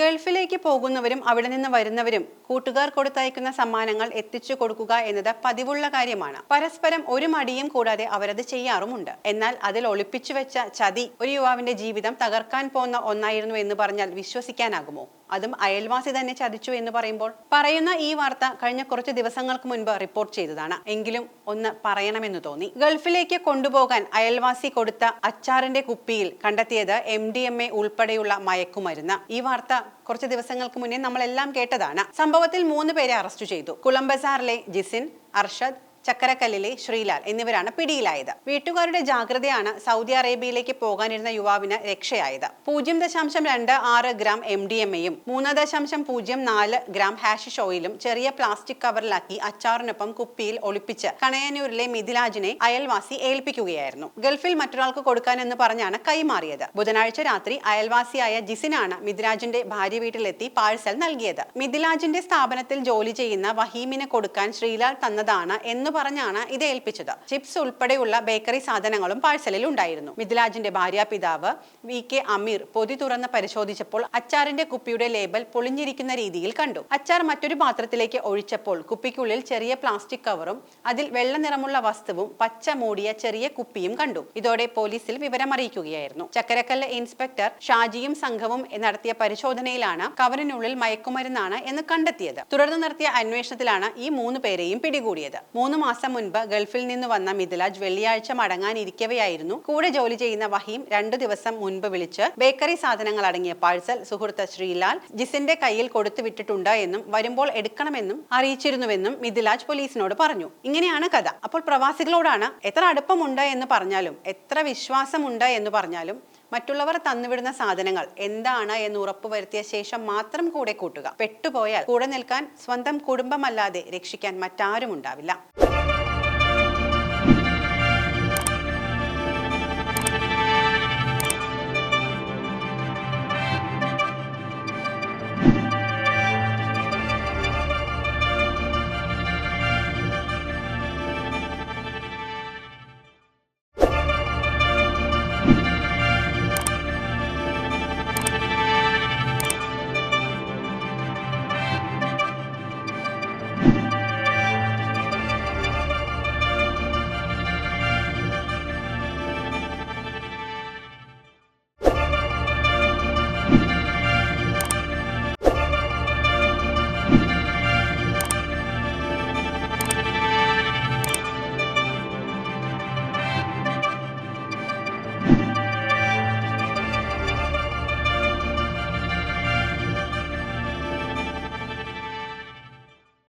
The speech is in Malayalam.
ഗൾഫിലേക്ക് പോകുന്നവരും അവിടെ നിന്ന് വരുന്നവരും കൂട്ടുകാർ കൊടുത്തയക്കുന്ന സമ്മാനങ്ങൾ എത്തിച്ചു കൊടുക്കുക എന്നത് പതിവുള്ള കാര്യമാണ്. പരസ്പരം ഒരു മടിയും കൂടാതെ അവരത് ചെയ്യാറുമുണ്ട്. എന്നാൽ അതിൽ ഒളിപ്പിച്ചു വെച്ച ചതി ഒരു യുവാവിന്റെ ജീവിതം തകർക്കാൻ പോന്ന ഒന്നായിരുന്നു എന്ന് പറഞ്ഞാൽ വിശ്വസിക്കാനാകുമോ? അതും അയൽവാസി തന്നെ ചതിച്ചു എന്ന് പറയുമ്പോൾ പറയുന്ന ഈ വാർത്ത കഴിഞ്ഞ കുറച്ച് ദിവസങ്ങൾക്ക് മുൻപ് റിപ്പോർട്ട് ചെയ്തതാണ്. എങ്കിലും ഒന്ന് പറയണമെന്ന് തോന്നി. ഗൾഫിലേക്ക് കൊണ്ടുപോകാൻ അയൽവാസി കൊടുത്ത അച്ചാറിന്റെ കുപ്പിയിൽ കണ്ടെത്തിയത് എം ഡി എം എ ഉൾപ്പെടെയുള്ള മയക്കുമരുന്ന്. ഈ വാർത്ത കുറച്ച് ദിവസങ്ങൾക്ക് മുന്നേ നമ്മളെല്ലാം കേട്ടതാണ്. സംഭവത്തിൽ മൂന്ന് പേരെ അറസ്റ്റ് ചെയ്തു. കുളംബസാറിലെ ജിസിൻ അർഷദ് ചക്കരക്കല്ലിലെ ശ്രീലാൽ എന്നിവരാണ് പിടിയിലായത്. വീട്ടുകാരുടെ ജാഗ്രതയാണ് സൗദി അറേബ്യയിലേക്ക് പോകാനിരുന്ന യുവാവിന് രക്ഷയായത്. പൂജ്യം ദശാംശം രണ്ട് ആറ് ഗ്രാം എം ഡി എം എയും മൂന്ന് ദശാംശം പൂജ്യം നാല് ഗ്രാം ഹാഷിഷ് ഓയിലും ചെറിയ പ്ലാസ്റ്റിക് കവറിലാക്കി അച്ചാറിനൊപ്പം കുപ്പിയിൽ ഒളിപ്പിച്ച് കണയന്നൂരിലെ മിഥിലാജിനെ അയൽവാസി ഏൽപ്പിക്കുകയായിരുന്നു. ഗൾഫിൽ മറ്റൊരാൾക്ക് കൊടുക്കാനെന്ന് പറഞ്ഞാണ് കൈമാറിയത്. ബുധനാഴ്ച രാത്രി അയൽവാസിയായ ജിസിനാണ് മിഥിലാജിന്റെ ഭാര്യ വീട്ടിലെത്തി പാഴ്സൽ നൽകിയത്. മിഥിലാജിന്റെ സ്ഥാപനത്തിൽ ജോലി ചെയ്യുന്ന വഹീമിനെ കൊടുക്കാൻ ശ്രീലാൽ തന്നതാണ് എന്ന് പറഞ്ഞാണ് ഇത് ഏൽപ്പിച്ചത്. ചിപ്സ് ഉൾപ്പെടെയുള്ള ബേക്കറി സാധനങ്ങളും പാഴ്സലിൽ ഉണ്ടായിരുന്നു. മിഥിലാജിന്റെ ഭാര്യ പിതാവ് വി കെ അമീർ പൊതി തുറന്ന് പരിശോധിച്ചപ്പോൾ അച്ചാറിന്റെ കുപ്പിയുടെ ലേബൽ പൊളിഞ്ഞിരിക്കുന്ന രീതിയിൽ കണ്ടു. അച്ചാർ മറ്റൊരു പാത്രത്തിലേക്ക് ഒഴിച്ചപ്പോൾ കുപ്പിക്കുള്ളിൽ ചെറിയ പ്ലാസ്റ്റിക് കവറും അതിൽ വെള്ള നിറമുള്ള വസ്തുവും പച്ച മൂടിയ ചെറിയ കുപ്പിയും കണ്ടു. ഇതോടെ പോലീസിൽ വിവരം അറിയിക്കുകയായിരുന്നു ചക്കരക്കല്ല് ഇൻസ്പെക്ടർ ഷാജിയും സംഘവും നടത്തിയ പരിശോധനയിലാണ് കവറിനുള്ളിൽ മയക്കുമരുന്നാണ് എന്ന് കണ്ടെത്തിയത്. തുടർന്ന് നടത്തിയ അന്വേഷണത്തിലാണ് ഈ മൂന്ന് പേരെയും പിടികൂടിയത്. മൂന്ന് മാസം മുൻപ് ഗൾഫിൽ നിന്ന് വന്ന മിഥിലാജ് വെള്ളിയാഴ്ച മടങ്ങാനിരിക്കവെയായിരുന്നു. കൂടെ ജോലി ചെയ്യുന്ന വഹീം രണ്ടു ദിവസം മുൻപ് വിളിച്ച് ബേക്കറി സാധനങ്ങൾ അടങ്ങിയ പാഴ്സൽ സുഹൃത്ത് ശ്രീലാൽ ജിസിന്റെ കയ്യിൽ കൊടുത്തു വിട്ടിട്ടുണ്ട് എന്നും വരുമ്പോൾ എടുക്കണമെന്നും അറിയിച്ചിരുന്നുവെന്നും മിഥിലാജ് പോലീസിനോട് പറഞ്ഞു. ഇങ്ങനെയാണ് കഥ. അപ്പോൾ പ്രവാസികളോടാണ് എത്ര അടുപ്പമുണ്ട് എന്ന് പറഞ്ഞാലും എത്ര വിശ്വാസമുണ്ട് എന്ന് പറഞ്ഞാലും മറ്റുള്ളവർ തന്നുവിടുന്ന സാധനങ്ങൾ എന്താണ് എന്ന് ഉറപ്പുവരുത്തിയ ശേഷം മാത്രം കൂടെ കൂട്ടുക. പെട്ടുപോയാൽ കൂടെ നിൽക്കാൻ സ്വന്തം കുടുംബമല്ലാതെ രക്ഷിക്കാൻ മറ്റാരും ഉണ്ടാവില്ല